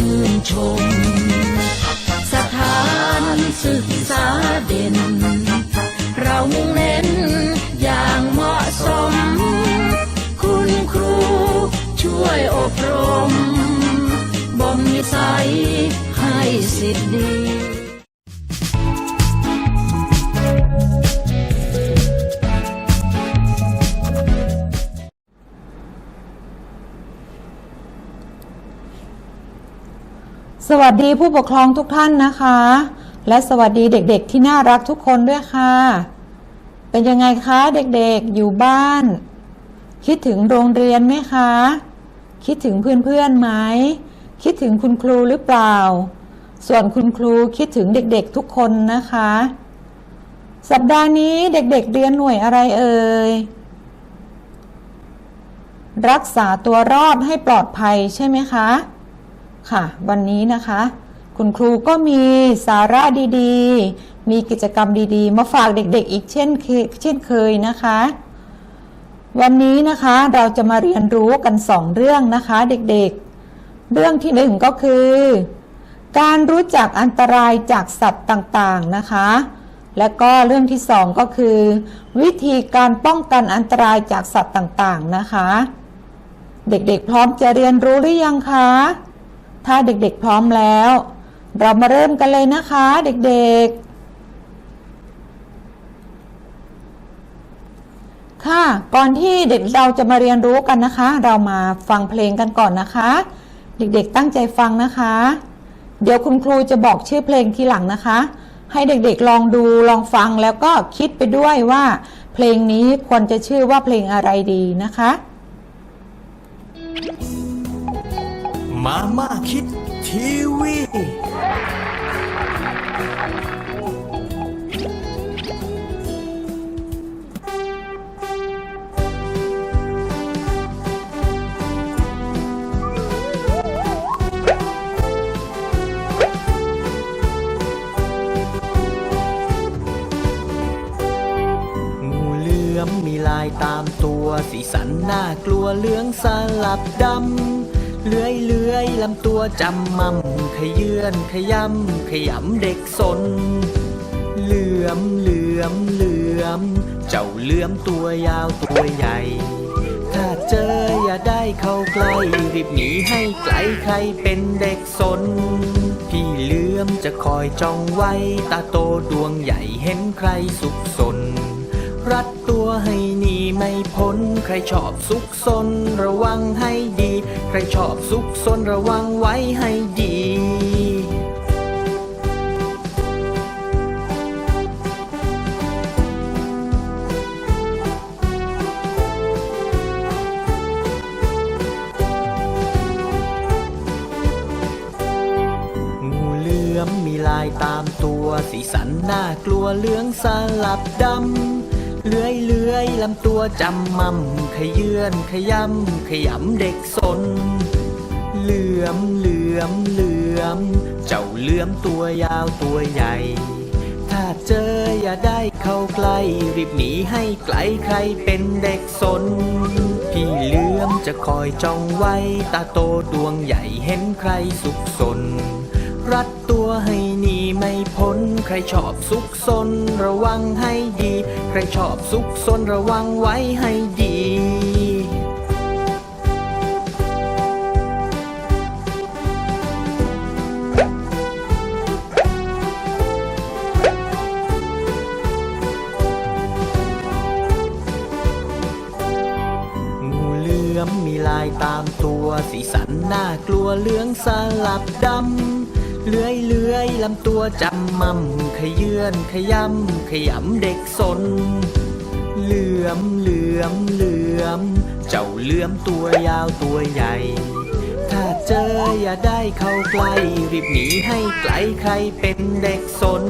ชื่นชม สถานศึกษาเด่น เรามุ่งเน้นอย่างเหมาะสม คุณครูช่วยอบรมบ่มนิสัยให้สิทธิ์ดี สวัสดีผู้ปกครองทุกท่านนะคะ และสวัสดีเด็กๆที่น่ารักทุกคนด้วยค่ะ เป็นยังไงคะเด็กๆอยู่บ้าน คิดถึงโรงเรียนไหมคะ คิดถึงเพื่อนๆไหมคิดถึงคุณครูหรือเปล่า ส่วนคุณครูคิดถึงเด็กๆทุกคนนะคะ สัปดาห์นี้เด็กๆเรียนหน่วยอะไรเอ่ยรักษาตัวรอดให้ปลอดภัยใช่ไหมคะ ค่ะ วันนี้นะคะ คุณครูก็มีสาระดีๆ มีกิจกรรมดีๆ มาฝากเด็กๆ อีกเช่นเคเช่นเคยนะคะ วันนี้นะคะเราจะมาเรียนรู้กันสองเรื่องนะคะเด็กๆ เรื่องที่หนึ่งก็คือ การรู้จักอันตรายจากสัตว์ต่างๆนะคะ และก็เรื่องที่สองก็คือ วิธีการป้องกันอันตรายจากสัตว์ต่างๆนะคะ เด็กๆ พร้อมจะเรียนรู้หรือยังคะ ถ้าเด็กๆพร้อมแล้ว เรามาเริ่มกันเลยนะคะ เด็กๆ ค่ะ ก่อนที่เด็กเราจะมาเรียนรู้กันนะคะ เรามาฟังเพลงกันก่อนนะคะ เด็กๆตั้งใจฟังนะคะ เดี๋ยวคุณครูจะบอกชื่อเพลงทีหลังนะคะ ให้เด็กๆลองดูลองฟังแล้วก็คิดไปด้วยว่า เพลงนี้ควรจะชื่อว่าเพลงอะไรดีนะคะ มาม่าคิดทีวีงูเลือมมีลายตามตัวสีสันน่ากลัวเหลืองสลับดำ เลื้อยเลื้อยลำตัวจำมั่มขยื่นขยำขยำเด็กสน เหลือมเหลือมเหลือม เจ้าเหลือมตัวยาวตัวใหญ่ ถ้าเจออย่าได้เข้าใกล้รีบหนีให้ไกลใครเป็นเด็กสน พี่เหลือมจะคอยจ้องไว้ตาโตดวงใหญ่เห็นใครสุขสน รัดตัวให้หนีไม่พ้น ใครชอบซุกซนระวังให้ดี ใครชอบซุกซนระวังไว้ให้ดีงูเหลือมมีลายตามตัว สีสันน่ากลัวเหลืองสลับดำ เลื้อยเลื้อยลำตัวจำมั่มขยื่นขยำขยำเด็กสน เหลือมเหลือมเหลือม เจ้าเหลือมตัวยาวตัวใหญ่ ถ้าเจออย่าได้เข้าใกล้รีบหนีให้ไกลใครเป็นเด็กสน พี่เหลือมจะคอยจ้องไว้ตาโตดวงใหญ่เห็นใครสุขสน รัดตัวให้หนีไม่พ้น ใครชอบซุกซนระวังให้ดี ใครชอบซุกซนระวังไว้ให้ดีงูเหลือมมีลายตามตัวสีสันน่ากลัวเหลืองสลับดำ เลื้อยเลื้อยลำตัวจำมั่มขยื่นขยำขยำเด็กสน เหลือมเหลือมเหลือม เจ้าเหลือมตัวยาวตัวใหญ่ ถ้าเจออย่าได้เข้าใกล้ รีบหนีให้ไกลใครเป็นเด็กสน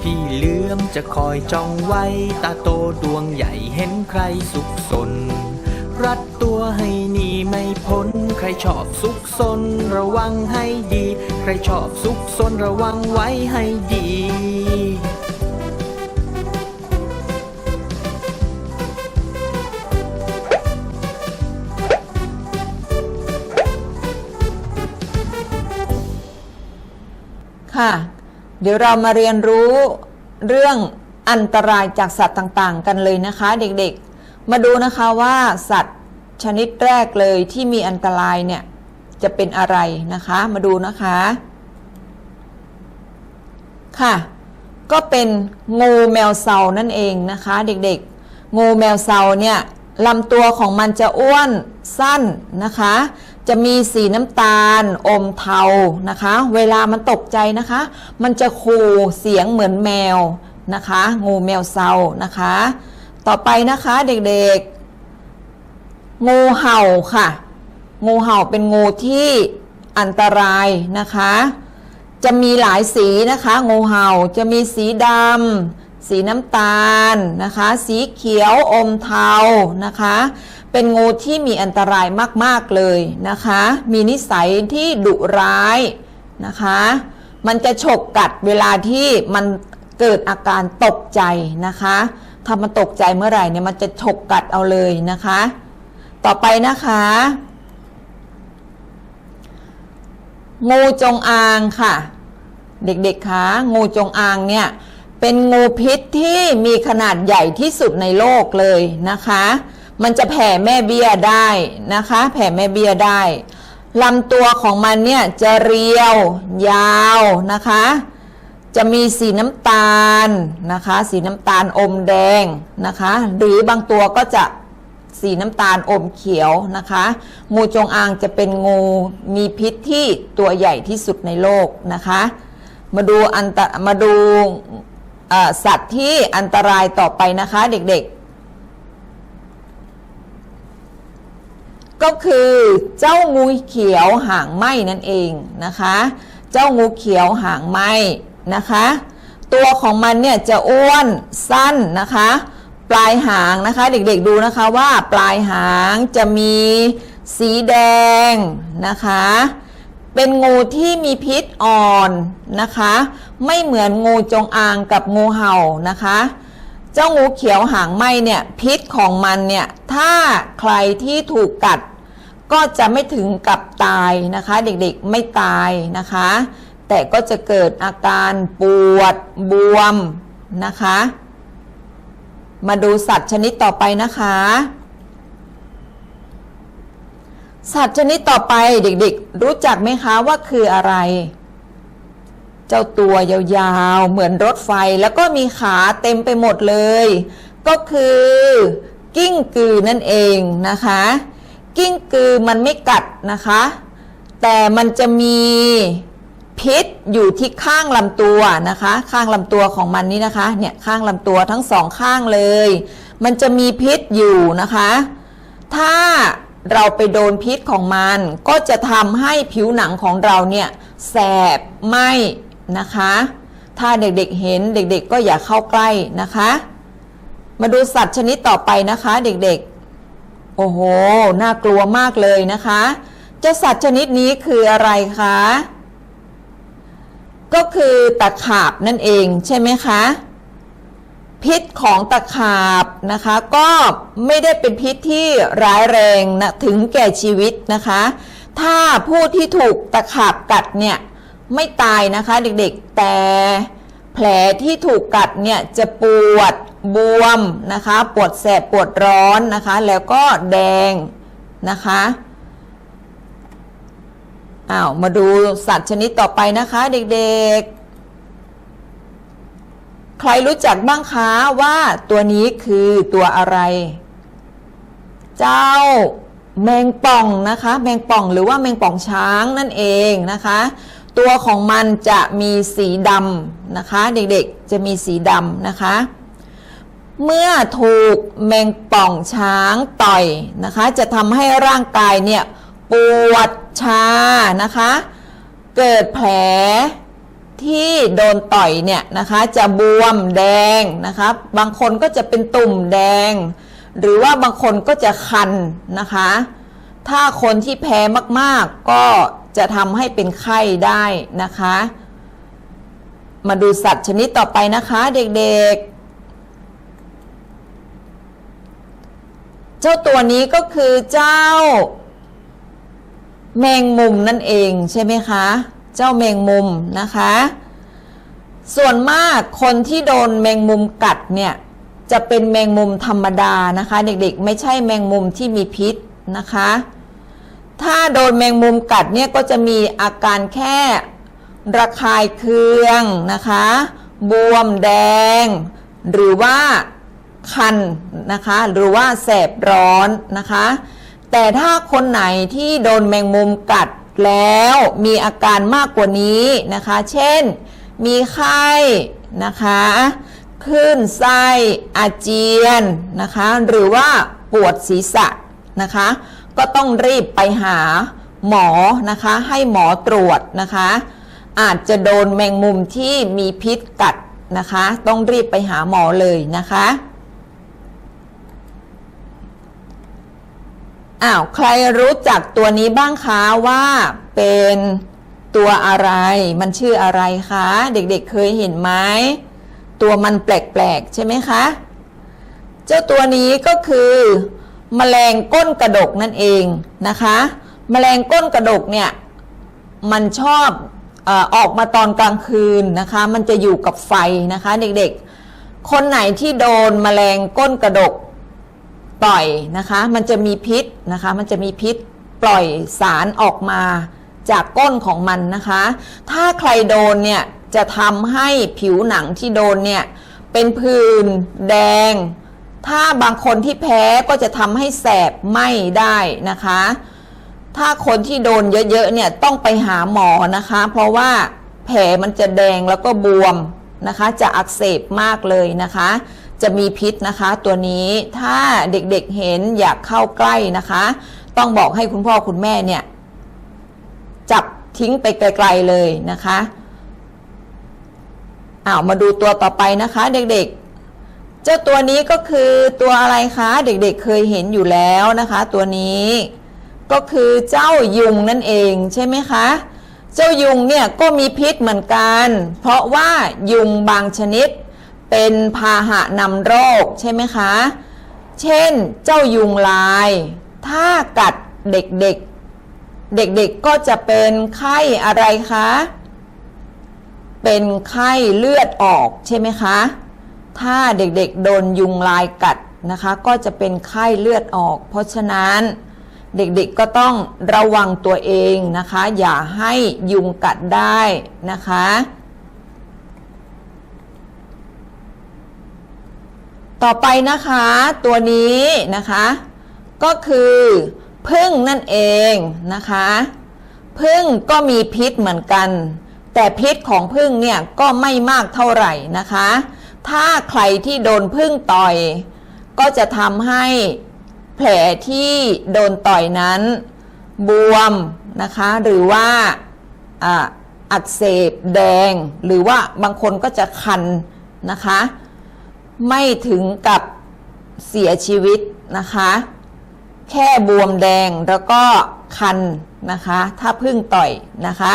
พี่เหลือมจะคอยจ้องไว้ ตาโตดวงใหญ่เห็นใครสุขสน รัดตัวให้หนีไม่พ้น ใครชอบซุกซนระวังให้ดี ใครชอบซุกซนระวังไว้ให้ดีค่ะเดี๋ยวเรามาเรียนรู้เรื่องอันตรายจากสัตว์ต่าง ๆ กันเลยนะคะ เด็ก ๆ มาดูนะคะว่าสัตว์ชนิดแรกเลยที่มีอันตรายเนี่ยจะเป็นอะไรนะคะ มาดูนะคะ ค่ะ ก็เป็นงูแมวเซานั่นเองนะคะ เด็กๆ งูแมวเซาเนี่ยลำตัวของมันจะอ้วนสั้นนะคะ จะมีสีน้ำตาล อมเทานะคะ เวลามันตกใจนะคะ มันจะคูเสียงเหมือนแมวนะคะ งูแมวเซานะคะ ต่อไปนะคะเด็กๆ งูเห่าค่ะ งูเห่าเป็นงูที่อันตรายนะคะ จะมีหลายสีนะคะ งูเห่าจะมีสีดำสีน้ำตาลนะคะ สีเขียวอมเทานะคะ เป็นงูที่มีอันตรายมากๆเลยนะคะ มีนิสัยที่ดุร้ายนะคะ มันจะฉกกัดเวลาที่มันเกิดอาการตกใจนะคะ ถ้ามันตกใจเมื่อไหร่เนี่ยมันจะฉกกัดเอาเลยนะคะ ต่อไปนะคะ งูจงอางค่ะ เด็กๆคะงูจงอางเนี่ยเป็นงูพิษที่มีขนาดใหญ่ที่สุดในโลกเลยนะคะ มันจะแผ่แม่เบี้ยได้นะคะ แผ่แม่เบี้ยได้ลำตัวของมันเนี่ยจะเรียวยาวนะคะ จะมีสีน้ำตาลนะคะ สีน้ำตาลอมแดงนะคะ หรือบางตัวก็จะสีน้ำตาลอมเขียวนะคะ งูจงอางจะเป็นงูมีพิษที่ตัวใหญ่ที่สุดในโลกนะคะ มาดูอันตมาดูสัตว์ที่อันตรายต่อไปนะคะเด็กๆ ก็คือเจ้างูเขียวหางไหมนั่นเองนะคะ เจ้างูเขียวหางไหม นะคะ ตัวของมันเนี่ยจะอ้วนสั้นนะคะ ปลายหางนะคะเด็กๆดูนะคะว่าปลายหางจะมีสีแดงนะคะ เป็นงูที่มีพิษอ่อนนะคะ ไม่เหมือนงูจงอางกับงูเห่านะคะ เจ้างูเขียวหางไหมเนี่ยพิษของมันเนี่ยถ้าใครที่ถูกกัดก็จะไม่ถึงกับตายนะคะ เด็กๆไม่ตายนะคะ แต่ก็จะเกิดอาการปวดบวมนะคะ มาดูสัตว์ชนิดต่อไปนะคะ สัตว์ชนิดต่อไปเด็กๆ รู้จักไหมคะว่าคืออะไร เจ้าตัวยาวๆ เหมือนรถไฟแล้วก็มีขาเต็มไปหมดเลย ก็คือกิ้งกือนั่นเองนะคะ กิ้งกือมันไม่กัดนะคะ แต่มันจะมี พิษอยู่ที่ข้างลำตัวนะคะ ข้างลำตัวของมันนี่นะคะ เนี่ยข้างลำตัวทั้งสองข้างเลย มันจะมีพิษอยู่นะคะ ถ้าเราไปโดนพิษของมัน ก็จะทำให้ผิวหนังของเราเนี่ยแสบไหมนะคะ ถ้าเด็กๆเห็นเด็กๆก็อย่าเข้าใกล้นะคะ มาดูสัตว์ชนิดต่อไปนะคะเด็กๆ โอ้โห น่ากลัวมากเลยนะคะ เจ้าสัตว์ชนิดนี้คืออะไรคะ ก็คือตะขาบนั่นเองใช่ไหมคะ พิษของตะขาบนะคะ ก็ไม่ได้เป็นพิษที่ร้ายแรงนะถึงแก่ชีวิตนะคะ ถ้าผู้ที่ถูกตะขาบกัดเนี่ยไม่ตายนะคะเด็กๆ แต่แผลที่ถูกกัดเนี่ยจะปวดบวมนะคะ ปวดแสบปวดร้อนนะคะ แล้วก็แดงนะคะ อ้าวมาดูสัตว์ชนิดต่อไปนะคะเด็กๆ ใครรู้จักบ้างคะว่าตัวนี้คือตัวอะไร เจ้าแมงป่องนะคะ แมงป่องหรือว่าแมงป่องช้างนั่นเองนะคะ ตัวของมันจะมีสีดำนะคะ เด็กๆจะมีสีดำนะคะ เมื่อถูกแมงป่องช้างต่อยนะคะ จะทำให้ร่างกายเนี่ยปวด ชานะคะ เกิดแผลที่โดนต่อยเนี่ยนะคะจะบวมแดงนะคะบางคนก็จะเป็นตุ่มแดง หรือว่าบางคนก็จะคันนะคะ ถ้าคนที่แพ้มากๆก็จะทำให้เป็นไข้ได้นะคะ มาดูสัตว์ชนิดต่อไปนะคะเด็กๆ เจ้าตัวนี้ก็คือเจ้า แมงมุมนั่นเองใช่ไหมคะ เจ้าแมงมุมนะคะ ส่วนมากคนที่โดนแมงมุมกัดเนี่ยจะเป็นแมงมุมธรรมดานะคะ เด็กๆ ไม่ใช่แมงมุมที่มีพิษนะคะ ถ้าโดนแมงมุมกัดเนี่ยก็จะมีอาการแค่ระคายเคืองนะคะ บวมแดง หรือว่าคันนะคะ หรือว่าแสบร้อนนะคะ แต่ถ้าคนไหนที่โดนแมงมุมกัดแล้วมีอาการมากกว่านี้นะคะ เช่น มีไข้นะคะคลื่นไส้อาเจียนนะคะ หรือว่าปวดศีรษะนะคะ ก็ต้องรีบไปหาหมอนะคะ ให้หมอตรวจนะคะ อาจจะโดนแมงมุมที่มีพิษกัดนะคะ ต้องรีบไปหาหมอเลยนะคะ อ้าวใครรู้จักตัวนี้บ้างคะว่าเป็นตัวอะไร มันชื่ออะไรคะ เด็กๆเเคยเห็นไหมตัวมันแปลกๆใช่ไหมคะ เจ้าตัวนี้ก็คือมแมลงก้นกระดกนั่นเองนะคะแมลงก้นกระดกเนี่ยมันชอบออออกมาตอนกลางคืนนะคะ มันจะอยู่กับไฟนะคะ เด็กๆ คนไหนที่โดนแมลงก้นกระดก ปล่อยนะคะ มันจะมีพิษนะคะ มันจะมีพิษปล่อยสารออกมาจากก้นของมันนะคะ ถ้าใครโดนเนี่ยจะทำให้ผิวหนังที่โดนเนี่ยเป็นผื่นแดง ถ้าบางคนที่แพ้ก็จะทำให้แสบไหม้ได้นะคะ ถ้าคนที่โดนเยอะๆเนี่ยต้องไปหาหมอนะคะ เพราะว่าแผลมันจะแดงแล้วก็บวมนะคะ จะอักเสบมากเลยนะคะ จะมีพิษนะคะ ตัวนี้ถ้าเด็กๆเห็นอยากเข้าใกล้นะคะ ต้องบอกให้คุณพ่อคุณแม่เนี่ย จับทิ้งไปไกลๆเลยนะคะอ้าวมาดูตัวต่อไปนะคะ เด็กๆ เจ้าตัวนี้ก็คือตัวอะไรคะ เด็กๆเคยเห็นอยู่แล้วนะคะ ตัวนี้ก็คือเจ้ายุงนั่นเองใช่ไหมคะ เจ้ายุงเนี่ยก็มีพิษเหมือนกัน เพราะว่ายุงบางชนิด เป็นพาหะนำโรคใช่ไหมคะ เช่นเจ้ายุงลาย ถ้ากัดเด็กๆ เด็กๆก็จะเป็นไข้อะไรคะ เป็นไข้เลือดออกใช่ไหมคะ ถ้าเด็กๆ โดนยุงลายกัดนะคะ ก็จะเป็นไข้เลือดออก เพราะฉะนั้นเด็กๆ ก็ต้องระวังตัวเองนะคะ อย่าให้ยุงกัดได้นะคะ ต่อไปนะคะตัวนี้นะคะ ก็คือพึ่งนั่นเองนะคะพึ่งก็มีพิษเหมือนกัน แต่พิษของพึ่งเนี่ยก็ไม่มากเท่าไหร่นะคะ ถ้าใครที่โดนพึ่งต่อย ก็จะทำให้แผลที่โดนต่อยนั้น บวมนะคะ หรือว่าอ่าอักเสบแดง หรือว่าบางคนก็จะคันนะคะ ไม่ถึงกับเสียชีวิตนะคะ แค่บวมแดงแล้วก็คันนะคะ ถ้าพึ่งต่อยนะคะ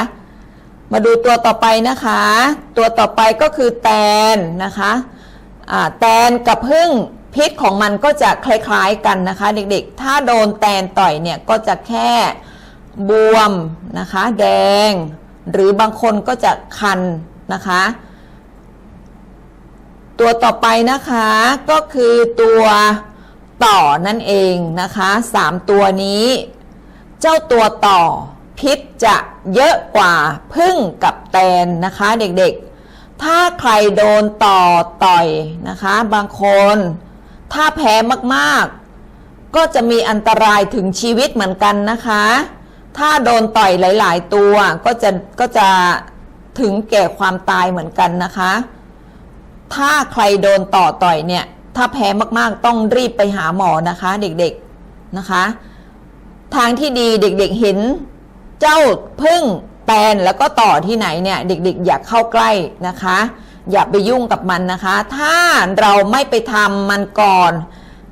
มาดูตัวต่อไปนะคะ ตัวต่อไปก็คือแตนนะคะแตนกับพึ่งพิษของมันก็จะคล้ายๆกันนะคะ เด็กๆ ถ้าโดนแตนต่อยเนี่ยก็จะแค่บวมนะคะ แดง หรือบางคนก็จะคันนะคะ ตัวต่อไปนะคะก็คือตัวต่อนั่นเองนะคะสามตัวนี้ เจ้าตัวต่อพิษจะเยอะกว่าพึ่งกับแตนนะคะเด็กๆ ถ้าใครโดนต่อต่อยนะคะ บางคน ถ้าแพ้มากๆ ก็จะมีอันตรายถึงชีวิตเหมือนกันนะคะ ถ้าโดนต่อยหลาย ๆ ตัวก็จะก็จะถึงแก่ความตายเหมือนกันนะคะ ถ้าใครโดนต่อต่อยเนี่ย ถ้าแพ้มากๆต้องรีบไปหาหมอนะคะ เด็กๆนะคะ ทางที่ดีเด็กๆเห็นเจ้าพึ่งแตนแล้วก็ต่อที่ไหนเนี่ย เด็กๆ อย่าเข้าใกล้นะคะ อย่าไปยุ่งกับมันนะคะ ถ้าเราไม่ไปทำมันก่อน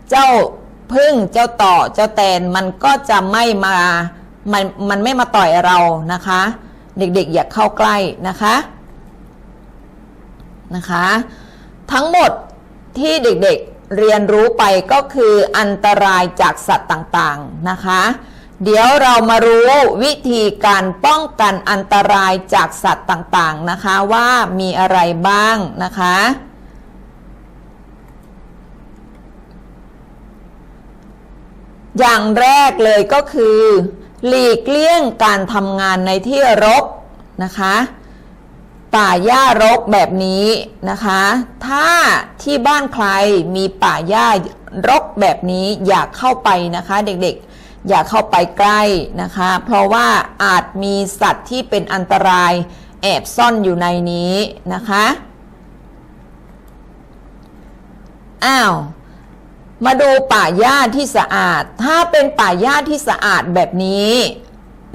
เจ้าพึ่งเจ้าต่อเจ้าแตนมันก็จะไม่มามันมันไม่มาต่อยเรานะคะ เด็กๆ อย่าเข้าใกล้นะคะนะคะ ทั้งหมดที่เด็กๆเรียนรู้ไปก็คืออันตรายจากสัตว์ต่างๆนะคะ เดี๋ยวเรามารู้วิธีการป้องกันอันตรายจากสัตว์ต่างๆนะคะว่ามีอะไรบ้างนะคะ อย่างแรกเลยก็คือ หลีกเลี่ยงการทำงานในที่รกนะคะ ป่าหญ้ารกแบบนี้นะคะ ถ้าที่บ้านใครมีป่าหญ้ารกแบบนี้อย่าเข้าไปนะคะเด็กๆ อย่าเข้าไปใกล้นะคะ เพราะว่าอาจมีสัตว์ที่เป็นอันตรายแอบซ่อนอยู่ในนี้นะคะ อ้าว มาดูป่าหญ้าที่สะอาด ถ้าเป็นป่าหญ้าที่สะอาดแบบนี้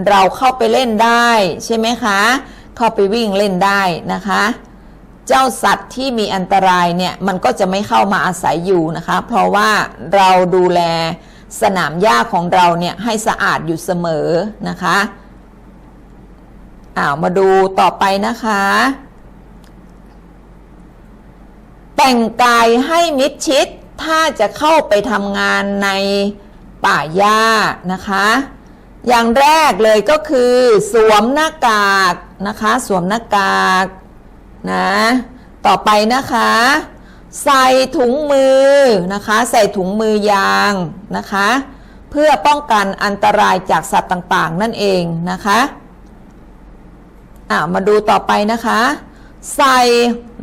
เราเข้าไปเล่นได้ใช่ไหมคะ เข้าไปวิ่งเล่นได้นะคะ เจ้าสัตว์ที่มีอันตรายเนี่ยมันก็จะไม่เข้ามาอาศัยอยู่นะคะ เพราะว่าเราดูแลสนามหญ้าของเราเนี่ยให้สะอาดอยู่เสมอนะคะอ้าวมาดูต่อไปนะคะ แต่งกายให้มิดชิดถ้าจะเข้าไปทำงานในป่าหญ้านะคะ อย่างแรกเลยก็คือสวมหน้ากากนะคะ สวมหน้ากากนะต่อไปนะคะ ใส่ถุงมือนะคะ ใส่ถุงมือยางนะคะ เพื่อป้องกันอันตรายจากสัตว์ต่างๆ นั่นเองนะคะอ่ามาดูต่อไปนะคะ ใส่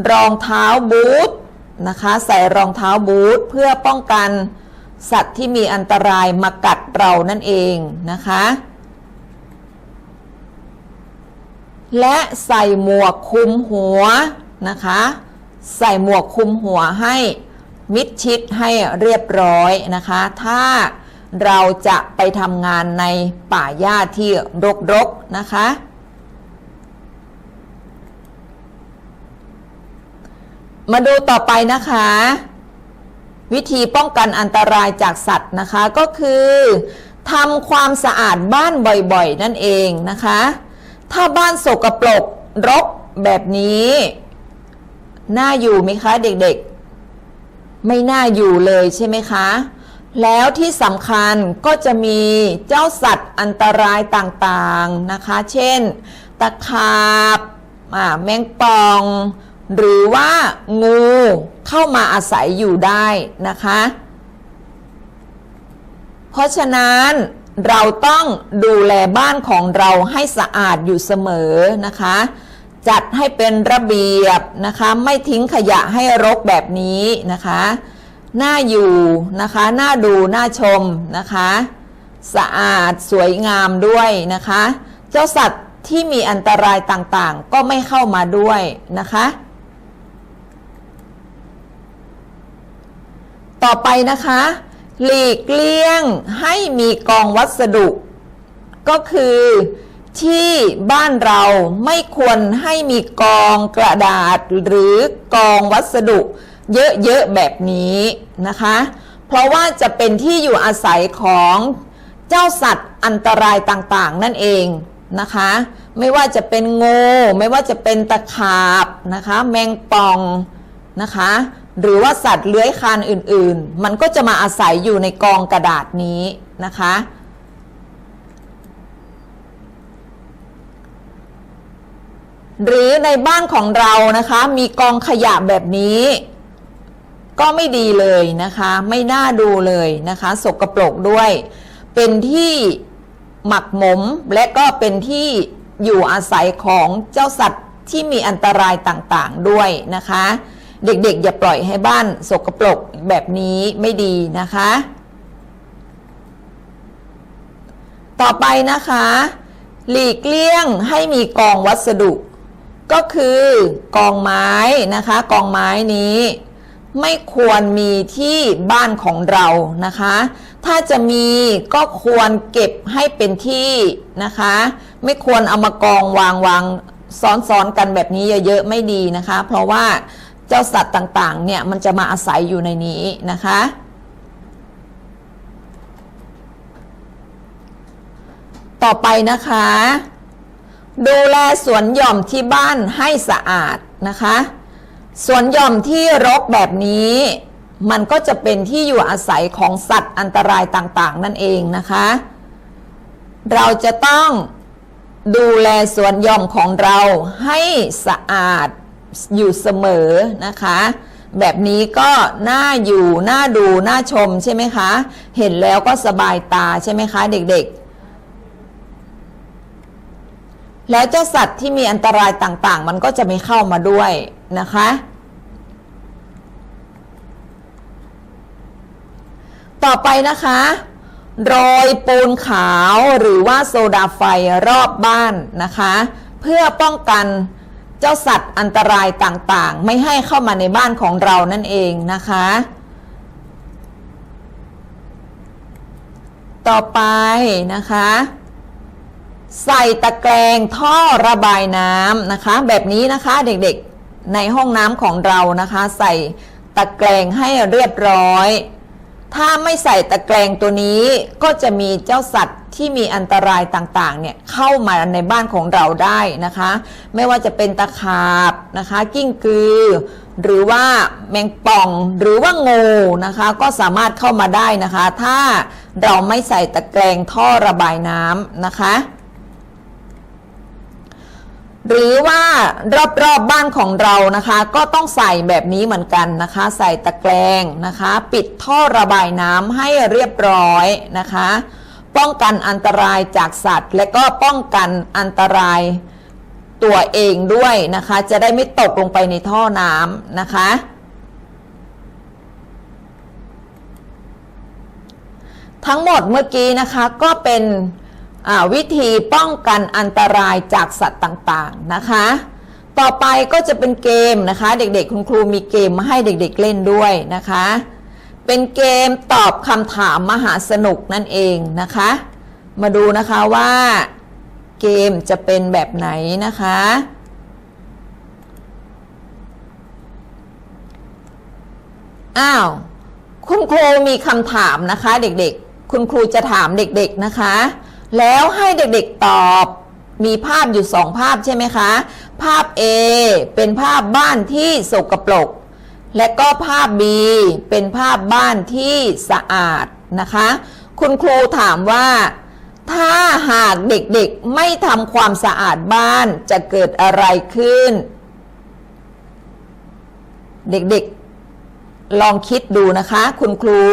รองเท้าบูทนะคะ ใส่รองเท้าบูทเพื่อป้องกัน สัตว์ที่มีอันตรายมากัดเรานั่นเองนะคะ และใส่หมวกคุมหัวนะคะ ใส่หมวกคุมหัวให้มิดชิดให้เรียบร้อยนะคะ ถ้าเราจะไปทำงานในป่าหญ้าที่รกๆนะคะ มาดูต่อไปนะคะ วิธีป้องกันอันตรายจากสัตว์นะคะก็คือทำความสะอาดบ้านบ่อยๆ นั่นเองนะคะ ถ้าบ้านสกปรกรกแบบนี้ น่าอยู่ไหมคะเด็กๆ ไม่น่าอยู่เลยใช่ไหมคะ แล้วที่สำคัญก็จะมีเจ้าสัตว์อันตรายต่างๆนะคะ เช่น ตะขาบอ่าแมงป่อง หรือว่างูเข้ามาอาศัยอยู่ได้นะคะ เพราะฉะนั้นเราต้องดูแลบ้านของเราให้สะอาดอยู่เสมอนะคะ จัดให้เป็นระเบียบนะคะ ไม่ทิ้งขยะให้รกแบบนี้นะคะน่าอยู่นะคะน่าดูน่าชมนะคะ สะอาดสวยงามด้วยนะคะ เจ้าสัตว์ที่มีอันตรายต่างๆ ก็ไม่เข้ามาด้วยนะคะ ต่อไปนะคะ หลีกเลี่ยงให้มีกองวัสดุ ก็คือที่บ้านเราไม่ควรให้มีกองกระดาษหรือกองวัสดุ เยอะๆแบบนี้นะคะ เพราะว่าจะเป็นที่อยู่อาศัยของเจ้าสัตว์อันตรายต่างๆ นั่นเองนะคะ ไม่ว่าจะเป็นงู ไม่ว่าจะเป็นตะขาบนะคะ แมงป่องนะคะ หรือว่าสัตว์เลื้อยคลานอื่นๆ มันก็จะมาอาศัยอยู่ในกองกระดาษนี้นะคะ หรือในบ้านของเรานะคะมีกองขยะแบบนี้ ก็ไม่ดีเลยนะคะ ไม่น่าดูเลยนะคะ สกปรกด้วย เป็นที่หมักหมมและก็เป็นที่อยู่อาศัยของเจ้าสัตว์ที่มีอันตรายต่างๆด้วยนะคะ เด็กๆ อย่าปล่อยให้บ้านสกปรกแบบนี้ไม่ดีนะคะ ต่อไปนะคะ หลีกเลี่ยงให้มีกองวัสดุ ก็คือกองไม้นะคะ กองไม้นี้ไม่ควรมีที่บ้านของเรานะคะ ถ้าจะมีก็ควรเก็บให้เป็นที่นะคะ ไม่ควรเอามากองวางวางซ้อนๆกันแบบนี้เยอะๆไม่ดีนะคะ เพราะว่า เจ้าสัตว์ต่างๆเนี่ยมันจะมาอาศัยอยู่ในนี้นะคะต่อไปนะคะ ดูแลสวนหย่อมที่บ้านให้สะอาดนะคะ สวนหย่อมที่รกแบบนี้ มันก็จะเป็นที่อยู่อาศัยของสัตว์อันตรายต่างๆ นั่นเองนะคะ เราจะต้องดูแลสวนหย่อมของเราให้สะอาด อยู่เสมอนะคะ แบบนี้ก็น่าอยู่น่าดูน่าชมใช่ไหมคะ เห็นแล้วก็สบายตาใช่ไหมคะ เด็กๆ แล้วเจ้าสัตว์ที่มีอันตรายต่างๆ มันก็จะไม่เข้ามาด้วยนะคะต่อไปนะคะโรยปูนขาวหรือว่าโซดาไฟรอบบ้านนะคะ เพื่อป้องกัน เจ้าสัตว์อันตรายต่างๆ ไม่ให้เข้ามาในบ้านของเรานั่นเองนะคะ ต่อไปนะคะใส่ตะแกรงท่อระบายน้ำนะคะ แบบนี้นะคะเด็กๆในห้องน้ำของเรานะคะ ใส่ตะแกรงให้เรียบร้อย ถ้าไม่ใส่ตะแกรงตัวนี้ก็จะมีเจ้าสัตว์ที่มีอันตรายต่างๆเนี่ยเข้ามาในบ้านของเราได้นะคะ ไม่ว่าจะเป็นตะขาบนะคะ กิ้งกือ หรือว่าแมงป่องหรือว่างูนะคะ ก็สามารถเข้ามาได้นะคะ ถ้าเราไม่ใส่ตะแกรงท่อระบายน้ำนะคะ หรือว่ารอบๆบบ้านของเรานะคะ ก็ต้องใส่แบบนี้เหมือนกันนะคะ ใส่ตะแกรงนะคะ ปิดท่อระบายน้ำให้เรียบร้อยนะคะ ป้องกันอันตรายจากสัตว์ และก็ป้องกันอันตรายตัวเองด้วยนะคะ จะได้ไม่ตกลงไปในท่อน้ำนะคะทั้งหมดเมื่อกี้นะคะก็เป็น วิธีป้องกันอันตรายจากสัตว์ต่างๆนะคะ ต่อไปก็จะเป็นเกมนะคะ เด็กๆ คุณครูมีเกมมาให้เด็กๆเล่นด้วยนะคะ เป็นเกมตอบคำถามมหาสนุกนั่นเองนะคะ มาดูนะคะว่าเกมจะเป็นแบบไหนนะคะอ้าวคุณครูมีคำถามนะคะ เด็กๆ คุณครูจะถามเด็กๆนะคะ แล้วให้เด็กๆตอบมีภาพอยู่สองภาพใช่ไหมคะ ภาพ A เป็นภาพบ้านที่สกปรกและก็ภาพ B เป็นภาพบ้านที่สะอาดนะคะ คุณครูถามว่า ถ้าหากเด็กๆไม่ทำความสะอาดบ้านจะเกิดอะไรขึ้น เด็กๆลองคิดดูนะคะ คุณครู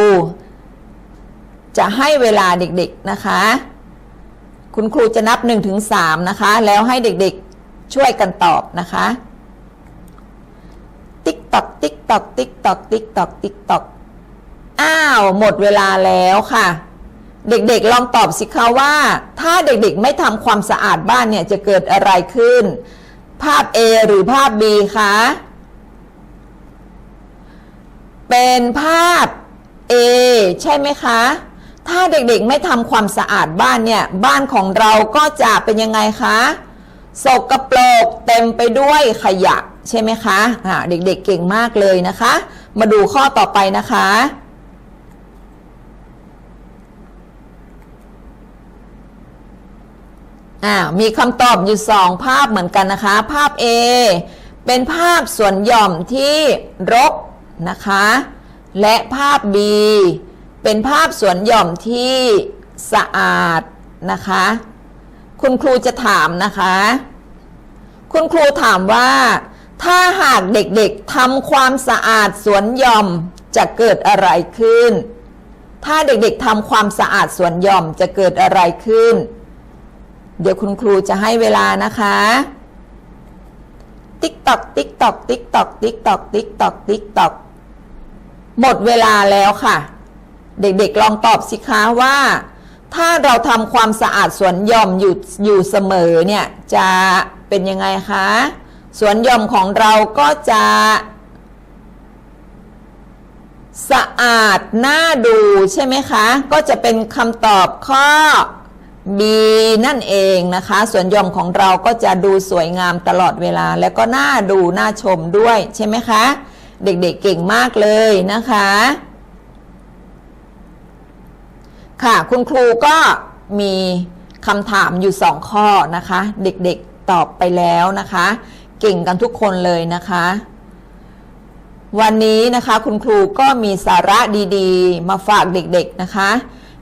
จะให้เวลาเด็กๆนะคะ คุณครูจะนับ1นถึงสนะคะ แล้วให้เด็กๆช่วยกันตอบนะคะ ติ๊กตอกติ๊กตอกติ๊กตอกติ๊กตอกติ๊กตอกอ้าว หมดเวลาแล้วค่ะ เด็กๆลองตอบสิคะว่า ถ้าเด็กๆไม่ทำความสะอาดบ้านเนี่ยจะเกิดอะไรขึ้น ภาพ A หรือภาพ B คะเป็นภาพ A ใช่ไหมคะ ถ้าเด็กๆไม่ทำความสะอาดบ้านเนี่ยบ้านของเราก็จะเป็นยังไงคะสกปรกเต็มไปด้วยขยะใช่ไหมคะะเด็กๆเก่งมากเลยนะคะ มาดูข้อต่อไปนะคะอ่ามีคำตอบอยู่สองภาพเหมือนกันนะคะ ภาพ A เป็นภาพสวนหย่อมที่รกนะคะ และภาพ B เป็นภาพสวนหย่อมที่สะอาดนะคะ คุณครูจะถามนะคะ คุณครูถามว่า ถ้าหากเด็กๆทำความสะอาดสวนหย่อมจะเกิดอะไรขึ้น ถ้าเด็กๆทำความสะอาดสวนหย่อมจะเกิดอะไรขึ้น เดี๋ยวคุณครูจะให้เวลานะคะ ติ๊กตอกติ๊กตอกติ๊กตอกติ๊กตอกติ๊กตอกติ๊กตอกหมดเวลาแล้วค่ะ เด็กๆลองตอบสิคะว่า ถ้าเราทำความสะอาดสวนหย่อมอยู่อยู่เสมอเนี่ยจะเป็นยังไงคะสวนหย่อมของเราก็จะ สะอาดน่าดูใช่ไหมคะ ก็จะเป็นคำตอบข้อ B นั่นเองนะคะ สวนหย่อมของเราก็จะดูสวยงามตลอดเวลา แล้วก็น่าดูน่าชมด้วยใช่ไหมคะ เด็กๆเก่งมากเลยนะคะ ค่ะ คุณครูก็มีคำถามอยู่สองข้อนะคะ เด็กๆตอบไปแล้วนะคะ เก่งกันทุกคนเลยนะคะ วันนี้นะคะคุณครูก็มีสาระดีๆ มาฝากเด็กๆนะคะ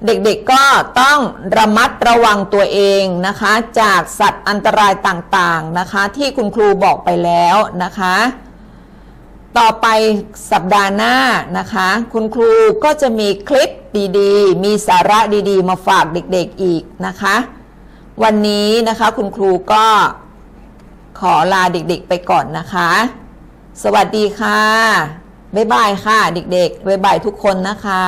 เด็กๆก็ต้องระมัดระวังตัวเองนะคะ จากสัตว์อันตรายต่างๆนะคะ ที่คุณครูบอกไปแล้วนะคะ ต่อไปสัปดาห์หน้านะคะ คุณครูก็จะมีคลิปดีๆ มีสาระดีๆ มาฝากเด็กๆอีกนะคะ วันนี้นะคะคุณครูก็ขอลาเด็กๆไปก่อนนะคะ สวัสดีค่ะ บ๊ายบายค่ะเด็กๆ บ๊ายบายทุกคนนะคะ